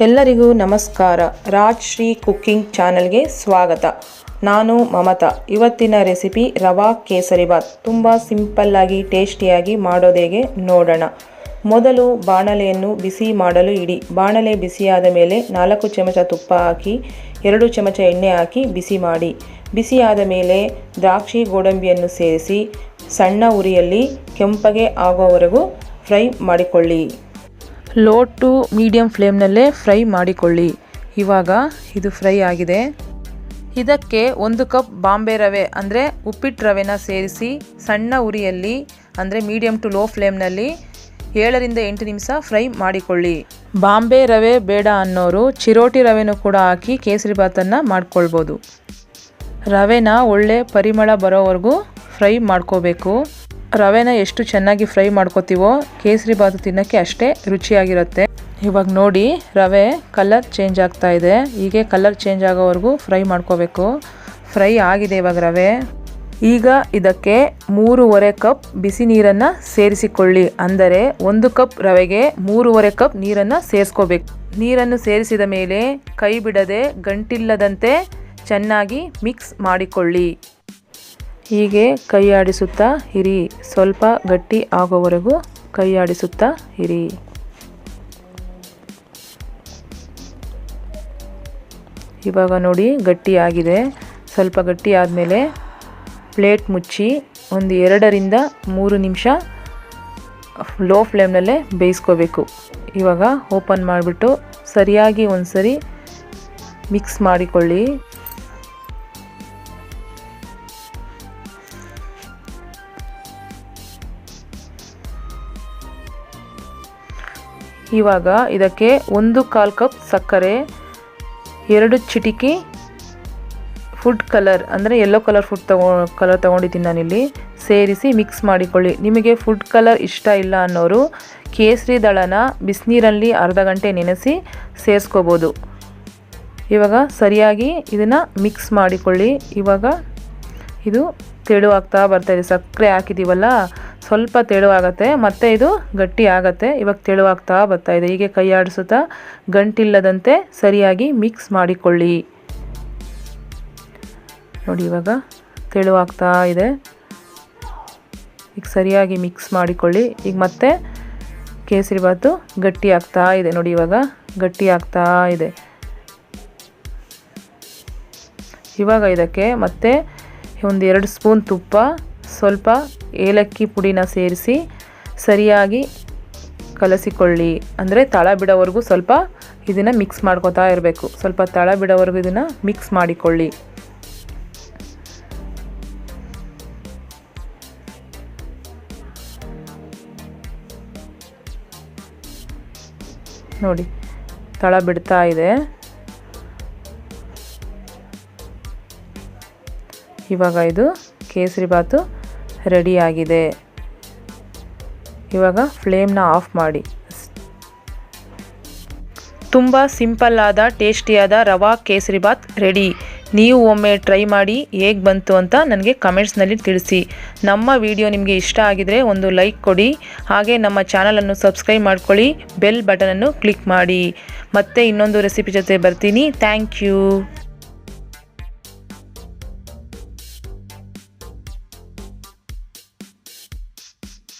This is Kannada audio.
ಎಲ್ಲರಿಗೂ ನಮಸ್ಕಾರ. ರಾಜ್ ಶ್ರೀ ಕುಕ್ಕಿಂಗ್ ಚಾನಲ್ಗೆ ಸ್ವಾಗತ. ನಾನು ಮಮತಾ. ಇವತ್ತಿನ ರೆಸಿಪಿ ರವಾ ಕೇಸರಿ ಬಾತ್. ತುಂಬ ಸಿಂಪಲ್ಲಾಗಿ ಟೇಸ್ಟಿಯಾಗಿ ಮಾಡೋದೇಗೆ ನೋಡೋಣ. ಮೊದಲು ಬಾಣಲೆಯನ್ನು ಬಿಸಿ ಮಾಡಲು ಇಡಿ. ಬಾಣಲೆ ಬಿಸಿಯಾದ ಮೇಲೆ ನಾಲ್ಕು ಚಮಚ ತುಪ್ಪ ಹಾಕಿ, ಎರಡು ಚಮಚ ಎಣ್ಣೆ ಹಾಕಿ ಬಿಸಿ ಮಾಡಿ. ಬಿಸಿಯಾದ ಮೇಲೆ ದ್ರಾಕ್ಷಿ ಗೋಡಂಬಿಯನ್ನು ಸೇರಿಸಿ, ಸಣ್ಣ ಉರಿಯಲ್ಲಿ ಕೆಂಪಗೆ ಆಗೋವರೆಗೂ ಫ್ರೈ ಮಾಡಿಕೊಳ್ಳಿ. ಲೋ ಟು ಮೀಡಿಯಂ ಫ್ಲೇಮ್ನಲ್ಲೇ ಫ್ರೈ ಮಾಡಿಕೊಳ್ಳಿ. ಇವಾಗ ಇದು ಫ್ರೈ ಆಗಿದೆ. ಇದಕ್ಕೆ ಒಂದು ಕಪ್ ಬಾಂಬೆ ರವೆ, ಅಂದರೆ ಉಪ್ಪಿಟ್ಟು ರವೆನ ಸೇರಿಸಿ ಸಣ್ಣ ಉರಿಯಲ್ಲಿ, ಅಂದರೆ ಮೀಡಿಯಂ ಟು ಲೋ ಫ್ಲೇಮ್ನಲ್ಲಿ ಏಳರಿಂದ ಎಂಟು ನಿಮಿಷ ಫ್ರೈ ಮಾಡಿಕೊಳ್ಳಿ. ಬಾಂಬೆ ರವೆ ಬೇಡ ಅನ್ನೋರು ಚಿರೋಟಿ ರವೆನೂ ಕೂಡ ಹಾಕಿ ಕೇಸರಿ ಭಾತನ್ನು ಮಾಡ್ಕೊಳ್ಬೋದು. ರವೆನ ಒಳ್ಳೆ ಪರಿಮಳ ಬರೋವರೆಗೂ ಫ್ರೈ ಮಾಡ್ಕೋಬೇಕು. ರವೆನ ಎಷ್ಟು ಚೆನ್ನಾಗಿ ಫ್ರೈ ಮಾಡ್ಕೋತೀವೋ ಕೇಸರಿ ಬಾತು ತಿನ್ನೋಕ್ಕೆ ಅಷ್ಟೇ ರುಚಿಯಾಗಿರುತ್ತೆ. ಇವಾಗ ನೋಡಿ, ರವೆ ಕಲರ್ ಚೇಂಜ್ ಆಗ್ತಾ ಇದೆ. ಹೀಗೆ ಕಲರ್ ಚೇಂಜ್ ಆಗೋವರೆಗೂ ಫ್ರೈ ಮಾಡ್ಕೋಬೇಕು. ಫ್ರೈ ಆಗಿದೆ ಇವಾಗ ರವೆ. ಈಗ ಇದಕ್ಕೆ ಮೂರುವರೆ ಕಪ್ ಬಿಸಿ ನೀರನ್ನು ಸೇರಿಸಿಕೊಳ್ಳಿ. ಅಂದರೆ ಒಂದು ಕಪ್ ರವೆಗೆ ಮೂರುವರೆ ಕಪ್ ನೀರನ್ನು ಸೇರಿಸ್ಕೋಬೇಕು. ನೀರನ್ನು ಸೇರಿಸಿದ ಮೇಲೆ ಕೈ ಬಿಡದೆ ಗಂಟಿಲ್ಲದಂತೆ ಚೆನ್ನಾಗಿ ಮಿಕ್ಸ್ ಮಾಡಿಕೊಳ್ಳಿ. ಹೀಗೆ ಕೈ ಆಡಿಸುತ್ತಾ ಇರಿ. ಸ್ವಲ್ಪ ಗಟ್ಟಿ ಆಗೋವರೆಗೂ ಕೈ ಆಡಿಸುತ್ತಾ ಇರಿ. ಇವಾಗ ನೋಡಿ ಗಟ್ಟಿಯಾಗಿದೆ ಸ್ವಲ್ಪ ಗಟ್ಟಿ ಆದಮೇಲೆ ಪ್ಲೇಟ್ ಮುಚ್ಚಿ ಒಂದು ಎರಡರಿಂದ ಮೂರು ನಿಮಿಷ ಲೋ ಫ್ಲೇಮ್ನಲ್ಲೇ ಬೇಯಿಸ್ಕೋಬೇಕು. ಇವಾಗ ಓಪನ್ ಮಾಡಿಬಿಟ್ಟು ಸರಿಯಾಗಿ ಒಂದು ಸರಿ ಮಿಕ್ಸ್ ಮಾಡಿಕೊಳ್ಳಿ. ಇವಾಗ ಇದಕ್ಕೆ ಒಂದು ಕಾಲು ಕಪ್ ಸಕ್ಕರೆ, ಎರಡು ಚಿಟಿಕಿ ಫುಡ್ ಕಲರ್ ಅಂದರೆ ಯೆಲ್ಲೋ ಕಲರ್ ಫುಡ್ ತಗೋ ಕಲರ್ ತೊಗೊಂಡಿದ್ದೀನಿ ನಾನಿಲ್ಲಿ. ಸೇರಿಸಿ ಮಿಕ್ಸ್ ಮಾಡಿಕೊಳ್ಳಿ. ನಿಮಗೆ ಫುಡ್ ಕಲರ್ ಇಷ್ಟ ಇಲ್ಲ ಅನ್ನೋರು ಕೇಸರಿ ದಳನ ಬಿಸಿನೀರಲ್ಲಿ ಅರ್ಧ ಗಂಟೆ ನೆನೆಸಿ ಸೇರಿಸ್ಕೋಬೋದು. ಇವಾಗ ಸರಿಯಾಗಿ ಇದನ್ನು ಮಿಕ್ಸ್ ಮಾಡಿಕೊಳ್ಳಿ. ಇವಾಗ ಇದು ತೆಳುವಾಗ್ತಾ ಬರ್ತಾಯಿದೆ ಸಕ್ಕರೆ ಹಾಕಿದ್ದೀವಲ್ಲ ಸ್ವಲ್ಪ ತೆಳುವಾಗತ್ತೆ, ಮತ್ತೆ ಇದು ಗಟ್ಟಿ ಆಗತ್ತೆ. ಇವಾಗ ತೆಳುವಾಗ್ತಾ ಬರ್ತಾ ಇದೆ. ಹೀಗೆ ಕೈ ಆಡಿಸುತ್ತಾ ಗಂಟಿಲ್ಲದಂತೆ ಸರಿಯಾಗಿ ಮಿಕ್ಸ್ ಮಾಡಿಕೊಳ್ಳಿ. ನೋಡಿ ಇವಾಗ ತೆಳುವಾಗ್ತಾ ಇದೆ. ಈಗ ಸರಿಯಾಗಿ ಮಿಕ್ಸ್ ಮಾಡಿಕೊಳ್ಳಿ. ಈಗ ಮತ್ತೆ ಕೇಸರಿ ಬಾತು ಗಟ್ಟಿ ಆಗ್ತಾ ಇದೆ. ನೋಡಿ ಇವಾಗ ಗಟ್ಟಿ ಆಗ್ತಾ ಇದೆ. ಇವಾಗ ಇದಕ್ಕೆ ಮತ್ತೆ ಒಂದು ಎರಡು ಸ್ಪೂನ್ ತುಪ್ಪ, ಸ್ವಲ್ಪ ಏಲಕ್ಕಿ ಪುಡಿನ ಸೇರಿಸಿ ಸರಿಯಾಗಿ ಕಲಸಿಕೊಳ್ಳಿ. ಅಂದರೆ ತಳ ಬಿಡೋವರೆಗೂ ಸ್ವಲ್ಪ ಇದನ್ನು ಮಿಕ್ಸ್ ಮಾಡ್ಕೋತಾ ಇರಬೇಕು. ಸ್ವಲ್ಪ ತಳ ಬಿಡೋವರೆಗೂ ಇದನ್ನು ಮಿಕ್ಸ್ ಮಾಡಿಕೊಳ್ಳಿ. ನೋಡಿ, ತಳ ಬಿಡ್ತಾ ಇದೆ. ಇವಾಗ ಇದು ಕೇಸರಿ ಬಾತು ರೆಡಿಯಾಗಿದೆ. ಇವಾಗ ಫ್ಲೇಮ್ನ ಆಫ್ ಮಾಡಿ. ತುಂಬ ಸಿಂಪಲ್ಲಾದ ಟೇಸ್ಟಿಯಾದ ರವಾ ಕೇಸರಿ ಬಾತ್ ರೆಡಿ. ನೀವು ಒಮ್ಮೆ ಟ್ರೈ ಮಾಡಿ, ಹೇಗೆ ಬಂತು ಅಂತ ನನಗೆ ಕಮೆಂಟ್ಸ್ನಲ್ಲಿ ತಿಳಿಸಿ. ನಮ್ಮ ವಿಡಿಯೋ ನಿಮಗೆ ಇಷ್ಟ ಆಗಿದರೆ ಒಂದು ಲೈಕ್ ಕೊಡಿ. ಹಾಗೆ ನಮ್ಮ ಚಾನಲನ್ನು ಸಬ್ಸ್ಕ್ರೈಬ್ ಮಾಡ್ಕೊಳ್ಳಿ ಬೆಲ್ ಬಟನನ್ನು ಕ್ಲಿಕ್ ಮಾಡಿ. ಮತ್ತೆ ಇನ್ನೊಂದು ರೆಸಿಪಿ ಜೊತೆ ಬರ್ತೀನಿ. Thank you